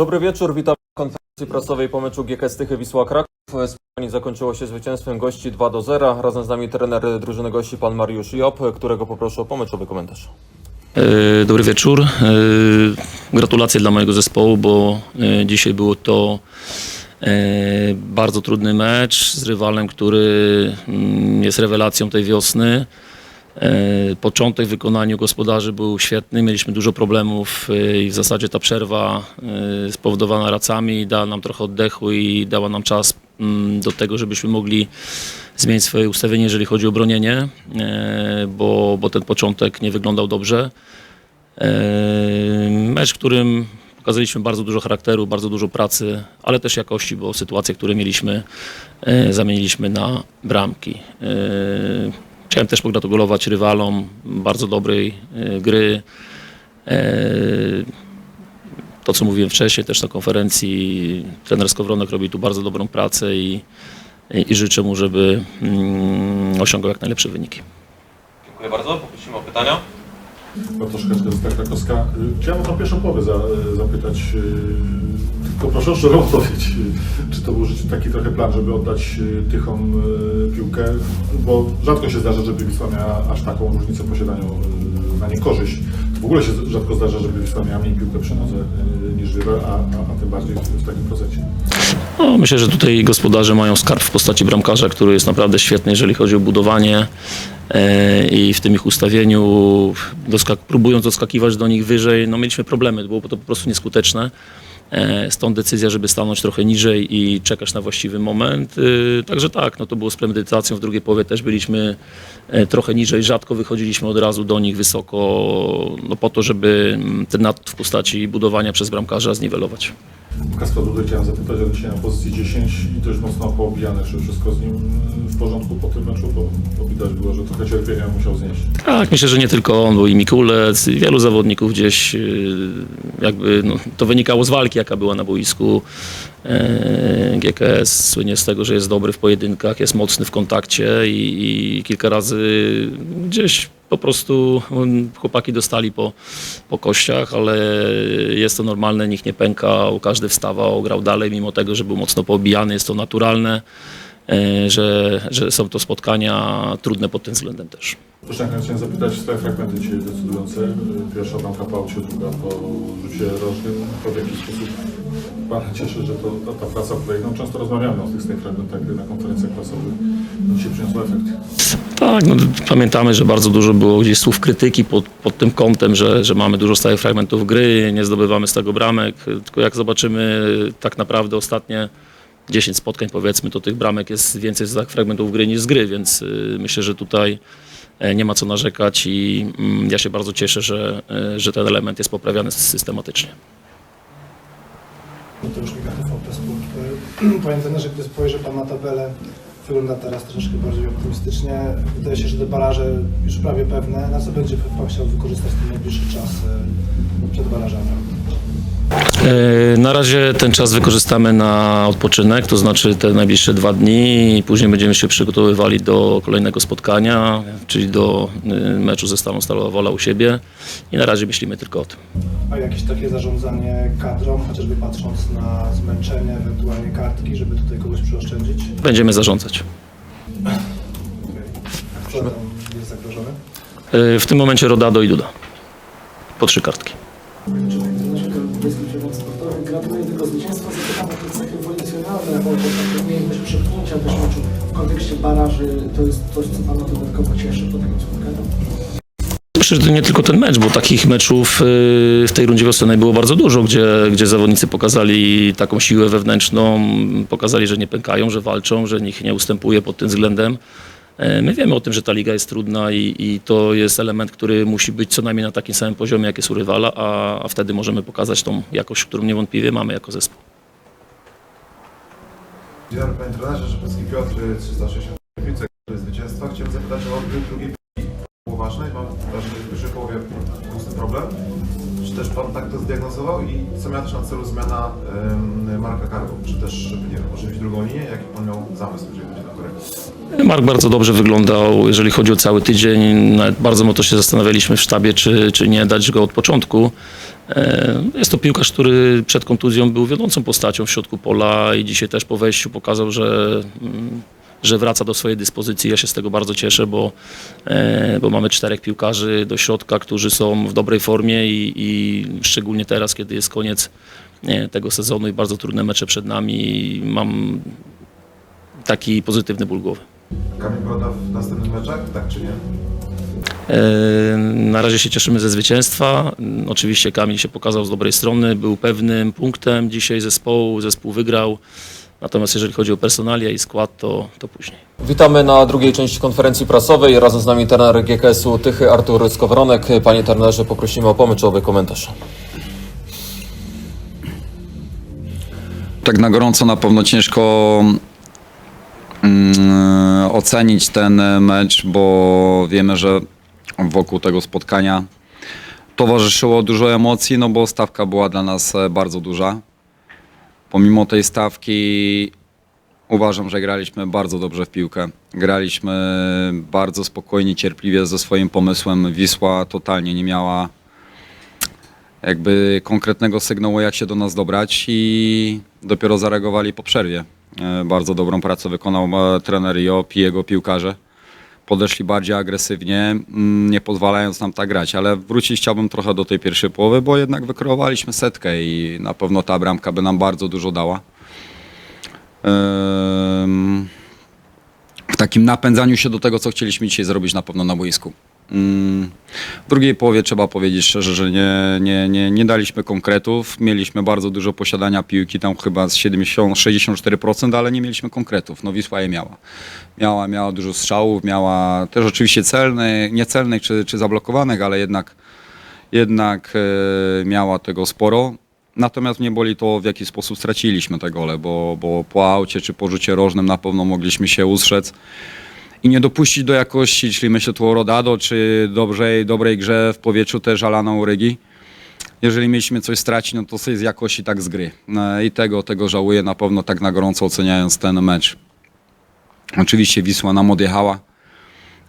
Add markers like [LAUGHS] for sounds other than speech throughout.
Dobry wieczór, witam w konferencji prasowej po meczu GK Stychy Wisła Kraków. Spotkanie zakończyło się zwycięstwem gości 2 do 0. Razem z nami trener drużyny gości pan Mariusz Job, którego poproszę o pomeczowy komentarz. E, Dobry wieczór. E, Gratulacje dla mojego zespołu, bo e, dzisiaj było to bardzo trudny mecz z rywalem, który mm, jest rewelacją tej wiosny. E, Początek w wykonaniu gospodarzy był świetny, mieliśmy dużo problemów e, i w zasadzie ta przerwa e, spowodowana racami dała nam trochę oddechu i dała nam czas mm, do tego, żebyśmy mogli zmienić swoje ustawienie, jeżeli chodzi o bronienie, bo, bo ten początek nie wyglądał dobrze. Mecz, w którym pokazaliśmy bardzo dużo charakteru, bardzo dużo pracy, ale też jakości, bo sytuacje, które mieliśmy, zamieniliśmy na bramki. Chciałem też pogratulować rywalom bardzo dobrej e, gry. E, To, co mówiłem wcześniej też na konferencji, trener Skowronek robi tu bardzo dobrą pracę i, i, i życzę mu, żeby mm, osiągał jak najlepsze wyniki. Dziękuję bardzo. Poprosimy o pytania. Bartosz Kaczkowska, Krakowska. Y, Chciałem o tą pierwszą połowę za, zapytać, y, tylko proszę o szczerą odpowiedź. Czy to był taki trochę plan, żeby oddać y, Tychom y, piłkę? Bo rzadko się zdarza, żeby Wisła miała aż taką różnicę y, na niekorzyść. W ogóle się rzadko zdarza, żeby Wisła miała mniej piłkę przy nodze niż rywal, a, a, a tym bardziej w takim procencie. No, myślę, że tutaj gospodarze mają skarb w postaci bramkarza, który jest naprawdę świetny, jeżeli chodzi o budowanie i w tym ich ustawieniu, doskak- próbując doskakiwać do nich wyżej, no mieliśmy problemy, było to po prostu nieskuteczne. E, Stąd decyzja, żeby stanąć trochę niżej i czekać na właściwy moment. E, Także tak, no to było z premedytacją. W drugiej połowie też byliśmy e, trochę niżej, rzadko wychodziliśmy od razu do nich wysoko, no po to, żeby ten napad w postaci budowania przez bramkarza zniwelować. Kaspar Dudy chciałem zapytać, ale dzisiaj na pozycji 10 i dość mocno poobijane, czy wszystko z nim y, w porządku po tym meczu, bo, bo widać było, że trochę cierpienia musiał znieść. Tak, myślę, że nie tylko on, był i Mikulec, i wielu zawodników gdzieś yy, jakby no, to wynikało z walki, jaka była na boisku. Yy, GKS słynie z tego, że jest dobry w pojedynkach, jest mocny w kontakcie i, i kilka razy gdzieś po prostu mm, chłopaki dostali po, po kościach, ale jest to normalne, nikt nie pękał, każdy wstawał, grał dalej, mimo tego, że był mocno poobijany, jest to naturalne, że, że są to spotkania trudne pod tym względem też. Proszę, chciałem zapytać, te fragmenty dzisiaj decydujące. Pierwsza bramka po aucie, druga po rzucie rożnym. To w jaki sposób Pana cieszy, że to, ta, ta praca tutaj, no często rozmawiamy o tych, fragmentach gry na konferencjach prasowych, no dzisiaj przyniosła efekt. Tak, no, pamiętamy, że bardzo dużo było gdzieś słów krytyki pod, pod tym kątem, że, że mamy dużo stałych fragmentów gry, nie zdobywamy z tego bramek, tylko jak zobaczymy tak naprawdę ostatnie 10 spotkań powiedzmy, to tych bramek jest więcej z fragmentów gry niż z gry, więc y, myślę, że tutaj e, nie ma co narzekać i mm, ja się bardzo cieszę, że, e, że ten element jest poprawiany systematycznie. To już kilka TVP Sport. Panie trenerze, gdy spojrzy Pan na tabelę, wygląda teraz troszeczkę bardziej optymistycznie. Wydaje się, że te baraże już prawie pewne. Na co będzie Pan chciał wykorzystać ten najbliższy czas przed barażami? E, Na razie ten czas wykorzystamy na odpoczynek, to znaczy te najbliższe dwa dni i później będziemy się przygotowywali do kolejnego spotkania, czyli do y, meczu ze Stalą Stalowa Wola u siebie i na razie myślimy tylko o tym. A jakieś takie zarządzanie kadrą, chociażby patrząc na zmęczenie, ewentualnie kartki, żeby tutaj kogoś przeoszczędzić? Będziemy zarządzać. Kto tam jest zagrożony? E, W tym momencie Rodado i Duda. Po trzy kartki. Przepchnięcia też w kontekście baraży. To jest coś, co Pana dodatkowo cieszy po takim spotkaniu. Myślę, że to nie tylko ten mecz, bo takich meczów y, w tej rundzie wiosennej było bardzo dużo, gdzie, gdzie zawodnicy pokazali taką siłę wewnętrzną, pokazali, że nie pękają, że walczą, że nikt nie ustępuje pod tym względem. E, My wiemy o tym, że ta liga jest trudna i, i to jest element, który musi być co najmniej na takim samym poziomie, jak jest u rywala, a, a wtedy możemy pokazać tą jakość, którą niewątpliwie mamy jako zespół. Dzień dobry panie trenerze, Rzepecki Piotr, 360 piłce zwycięstwa. Chciałem zapytać o odbiór drugiej było ważne mam wrażenie, że w pierwszej połowie tym problem. Czy też pan tak to zdiagnozował i co miała też na celu zmiana em, Marka Kargo? Czy też, nie wiem, ożywić drugą linię? Jaki pan miał zamysł, jeżeli chodzi na Mark bardzo dobrze wyglądał, jeżeli chodzi o cały tydzień. Nawet bardzo mocno się zastanawialiśmy w sztabie, czy, czy nie dać go od początku. E, Jest to piłkarz, który przed kontuzją był wiodącą postacią w środku pola i dzisiaj też po wejściu pokazał, że, mm, że wraca do swojej dyspozycji. Ja się z tego bardzo cieszę, bo, e, bo mamy czterech piłkarzy do środka, którzy są w dobrej formie i, i szczególnie teraz, kiedy jest koniec e, tego sezonu i bardzo trudne mecze przed nami, mam taki pozytywny ból głowy. Kamil Broda w następnych meczach, tak czy nie? E, Na razie się cieszymy ze zwycięstwa. Oczywiście Kamil się pokazał z dobrej strony, był pewnym punktem dzisiaj zespołu, zespół wygrał. Natomiast jeżeli chodzi o personalia i skład, to, to później. Witamy na drugiej części konferencji prasowej. Razem z nami trener GKS-u Tychy Artur Skowronek. Panie trenerze, poprosimy o pomyczowy komentarz. tak na gorąco na pewno ciężko mm, ocenić ten mecz, bo wiemy, że wokół tego spotkania towarzyszyło dużo emocji, no bo stawka była dla nas e, bardzo duża. Pomimo tej stawki uważam, że graliśmy bardzo dobrze w piłkę. Graliśmy bardzo spokojnie, cierpliwie ze swoim pomysłem. Wisła totalnie nie miała jakby konkretnego sygnału, jak się do nas dobrać i dopiero zareagowali po przerwie. E, Bardzo dobrą pracę wykonał e, trener Job i jego piłkarze. Podeszli bardziej agresywnie, mm, nie pozwalając nam tak grać, ale wrócić chciałbym trochę do tej pierwszej połowy, bo jednak wykreowaliśmy setkę i na pewno ta bramka by nam bardzo dużo dała. W takim napędzaniu się do tego, co chcieliśmy dzisiaj zrobić na pewno na boisku. Mm, W drugiej połowie trzeba powiedzieć szczerze, że nie, nie, nie, nie daliśmy konkretów. Mieliśmy bardzo dużo posiadania piłki, tam chyba z 70, 64%, ale nie mieliśmy konkretów. No Wisła je miała. Miała, miała dużo strzałów, miała też oczywiście celnych, niecelnych czy, czy zablokowanych, ale jednak, jednak e, miała tego sporo. Natomiast mnie boli to, w jaki sposób straciliśmy te gole, bo, bo po aucie czy po rzucie rożnym na pewno mogliśmy się ustrzec i nie dopuścić do jakości, czyli myślę tu o Rodado, czy dobrej, dobrej grze w powietrzu też Alana Urygi. Jeżeli mieliśmy coś stracić, no to sobie z jakości tak z gry. No I tego, tego żałuję na pewno tak na gorąco oceniając ten mecz. Oczywiście Wisła nam odjechała,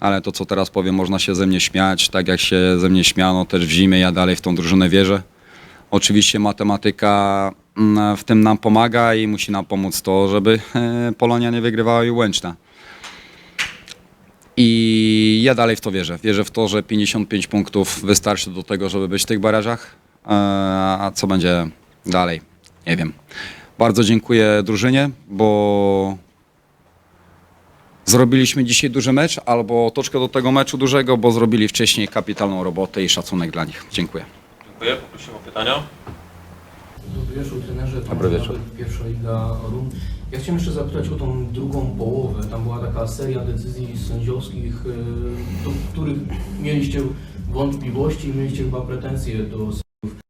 ale to co teraz powiem, można się ze mnie śmiać, tak jak się ze mnie śmiano też w zimie, ja dalej w tą drużynę wierzę. Oczywiście matematyka mm, w tym nam pomaga i musi nam pomóc to, żeby [LAUGHS] Polonia nie wygrywała i Łęczna. I ja dalej w to wierzę. Wierzę w to, że 55 punktów wystarczy do tego, żeby być w tych barażach. E, A co będzie dalej? Nie wiem. Bardzo dziękuję drużynie, bo zrobiliśmy dzisiaj duży mecz, albo troszkę do tego meczu dużego, bo zrobili wcześniej kapitalną robotę i szacunek dla nich. Dziękuję. Dziękuję, poprosimy o pytania. Dobry wieczór trenerze, Dobry wieczór. Pierwsza Liga RUM. Ja chciałem jeszcze zapytać o tą drugą połowę. Tam była taka seria decyzji sędziowskich, y, do których mieliście wątpliwości i mieliście chyba pretensje do sędziów.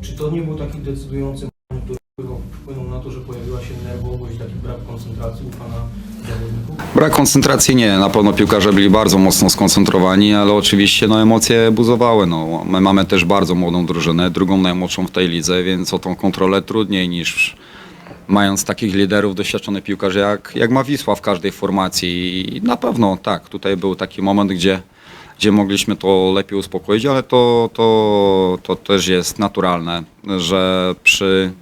Czy to nie był taki decydujący moment, który wpłynął- na to, że pojawiła się nerwowość, taki brak koncentracji u Pana? Brak koncentracji nie, na pewno piłkarze byli bardzo mocno skoncentrowani, ale oczywiście no, emocje buzowały. No. My mamy też bardzo młodą drużynę, drugą najmłodszą w tej lidze, więc o tą kontrolę trudniej niż mając takich liderów, doświadczonych piłkarzy jak, jak ma Wisła w każdej formacji. I na pewno tak, tutaj był taki moment, gdzie, gdzie mogliśmy to lepiej uspokoić, ale to, to, to też jest naturalne, że przy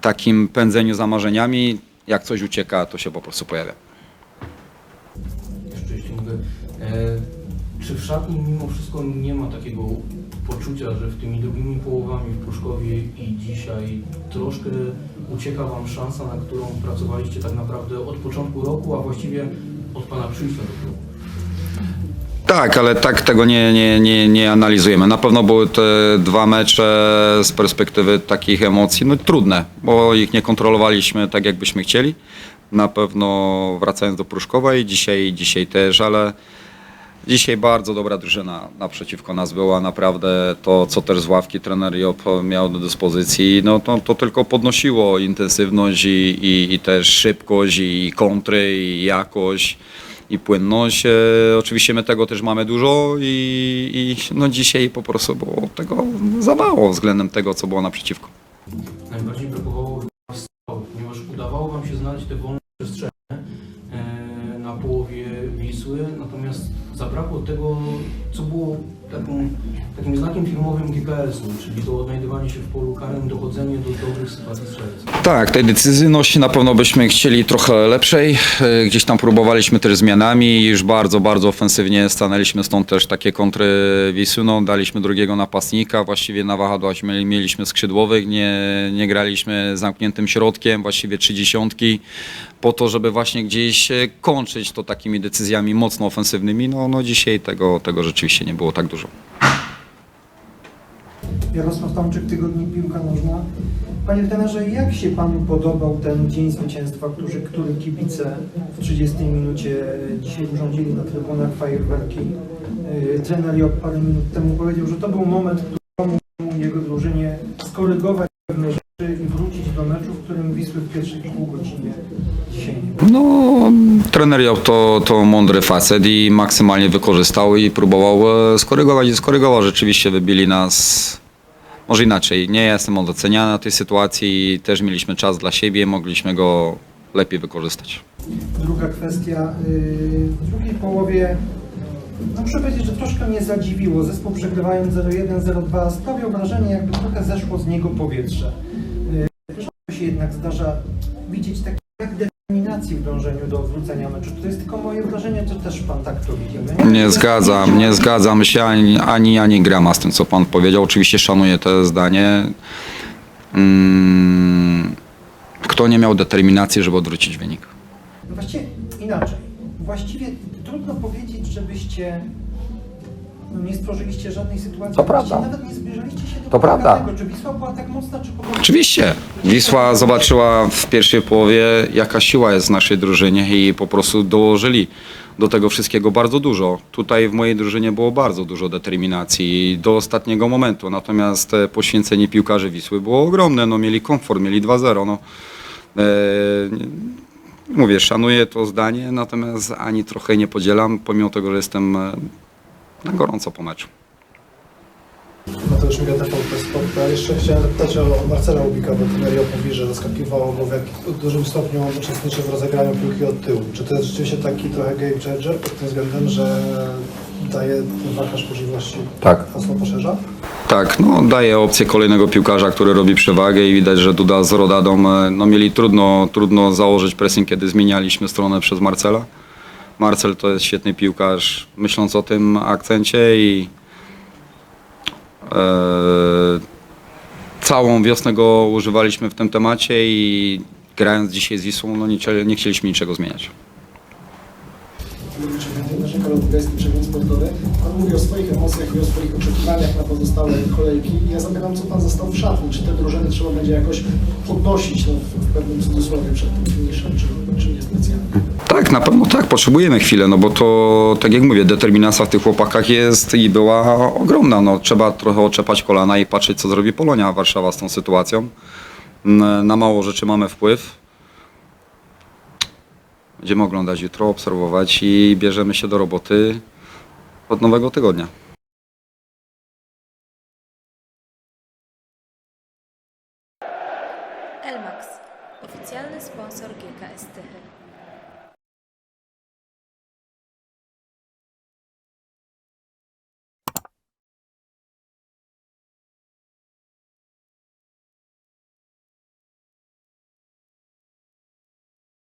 takim pędzeniu za marzeniami, jak coś ucieka, to się po prostu pojawia. Jeszcze. E, czy w szatni mimo wszystko nie ma takiego poczucia, że w tymi drugimi połowami w Pruszkowie i dzisiaj troszkę ucieka Wam szansa, na którą pracowaliście tak naprawdę od początku roku, a właściwie od Pana przyjścia do klubu? Tak, ale tak tego nie, nie, nie, nie analizujemy. Na pewno były te dwa mecze z perspektywy takich emocji no, trudne, bo ich nie kontrolowaliśmy tak, jakbyśmy chcieli. Na pewno wracając do Pruszkowa i dzisiaj, dzisiaj też, ale dzisiaj bardzo dobra drużyna naprzeciwko nas była. Naprawdę to, co też z ławki trener Job miał do dyspozycji, no to, to tylko podnosiło intensywność i, i, i też szybkość i kontry i jakość i płynność. E, oczywiście my tego też mamy dużo i, i no dzisiaj po prostu było tego za mało względem tego, co było naprzeciwko. Najbardziej brakowało strzałów, ponieważ udawało Wam się znaleźć te wolne przestrzenie. Zabrakło tego, co było taką, takim znakiem filmowym GPS-u, czyli to odnajdywanie się w polu karnym, dochodzenie do dobrych sytuacji strzeleckich. Tak, tej decyzyjności na pewno byśmy chcieli trochę lepszej. E, Gdzieś tam próbowaliśmy też zmianami już bardzo, bardzo ofensywnie stanęliśmy stąd też takie kontry Wisły. No, daliśmy drugiego napastnika, właściwie na wahadłach mieli- mieliśmy skrzydłowych, nie, nie graliśmy zamkniętym środkiem, właściwie trzy dziesiątki po to, żeby właśnie gdzieś e, kończyć to takimi decyzjami mocno ofensywnymi. No, no dzisiaj tego, tego rzeczywiście nie było tak dużo. Jarosław Tomczyk, Tygodnik Piłka Nożna. Panie trenerze, jak się Panu podobał ten dzień zwycięstwa, który, który kibice w 30 minucie dzisiaj urządzili na trybunach fajerwerki? Yy, Trener Job parę minut temu powiedział, że to był moment, który pomógł jego drużynie skorygować pewne rzeczy i wrócić meczu, w którym Wisły w pierwszej pół godzinie dzisiaj nie było. No, trener Job to, to mądry facet i maksymalnie wykorzystał i próbował e, skorygować i skorygował. Rzeczywiście wybili nas, może inaczej, nie jestem oceniany na tej sytuacji i też mieliśmy czas dla siebie, mogliśmy go lepiej wykorzystać. Druga kwestia. yy, W drugiej połowie no muszę powiedzieć, że troszkę mnie zadziwiło. Zespół przegrywając 0-1, 0-2 sprawiał wrażenie, jakby trochę zeszło z niego powietrze. Się jednak zdarza widzieć taki brak determinacji w dążeniu do odwrócenia meczu. Czy to jest tylko moje wrażenie, czy też pan tak to widzi? Ja Nie zgadzam, nie zgadzam się ani, ani, ani grama z tym, co pan powiedział. Oczywiście szanuję to zdanie. Mm, kto nie miał determinacji, żeby odwrócić wynik? Właściwie inaczej. Właściwie trudno powiedzieć, żebyście no, nie stworzyliście żadnej sytuacji. To prawda. Nawet nie zbliżaliście się do To prawda. tego, czy Wisła była tak mocna, czy po prostu... Oczywiście. Wisła zobaczyła w pierwszej połowie, jaka siła jest w naszej drużynie i po prostu dołożyli do tego wszystkiego bardzo dużo. Tutaj w mojej drużynie było bardzo dużo determinacji do ostatniego momentu, natomiast e, poświęcenie piłkarzy Wisły było ogromne. No, mieli komfort, mieli 2-0. No. E, mówię, szanuję to zdanie, natomiast ani trochę nie podzielam, pomimo tego, że jestem e, na gorąco po meczu. Mateusz Miga, TVP Sport. Jeszcze chciałem zapytać o Marcela Ubika, bo trener Job mówi, że zaskakiwało go w jak- dużym stopniu on uczestniczy w rozegraniu piłki od tyłu. Czy to jest rzeczywiście taki trochę game changer pod tym względem, że daje ten wachlarz możliwości Tak. hasło poszerza? Tak, no daje opcję kolejnego piłkarza, który robi przewagę i widać, że Duda z Rodadą e, no, mieli trudno, trudno założyć pressing, kiedy zmienialiśmy stronę przez Marcela. Marcel to jest świetny piłkarz, myśląc o tym akcencie i e, całą wiosnę go używaliśmy w tym temacie i grając dzisiaj z Wisłą, no nie, nie chcieliśmy niczego zmieniać. Karol Bugajski, przegląd sportowy. Mówi o swoich emocjach i o swoich oczekiwaniach na pozostałe kolejki. Ja zapytam, co Pan został w szatni? Czy te drużyny trzeba będzie jakoś podnosić no, w, pewnym cudzysłowie przed tym finiszem, czy, czy niespecjalnie? Tak, na pewno tak, potrzebujemy chwilę, no bo to, tak jak mówię, determinacja w tych chłopakach jest i była ogromna. No, trzeba trochę oczepać kolana i patrzeć, co zrobi Polonia Warszawa z tą sytuacją. N- Na mało rzeczy mamy wpływ. Będziemy oglądać jutro, obserwować i bierzemy się do roboty od nowego tygodnia.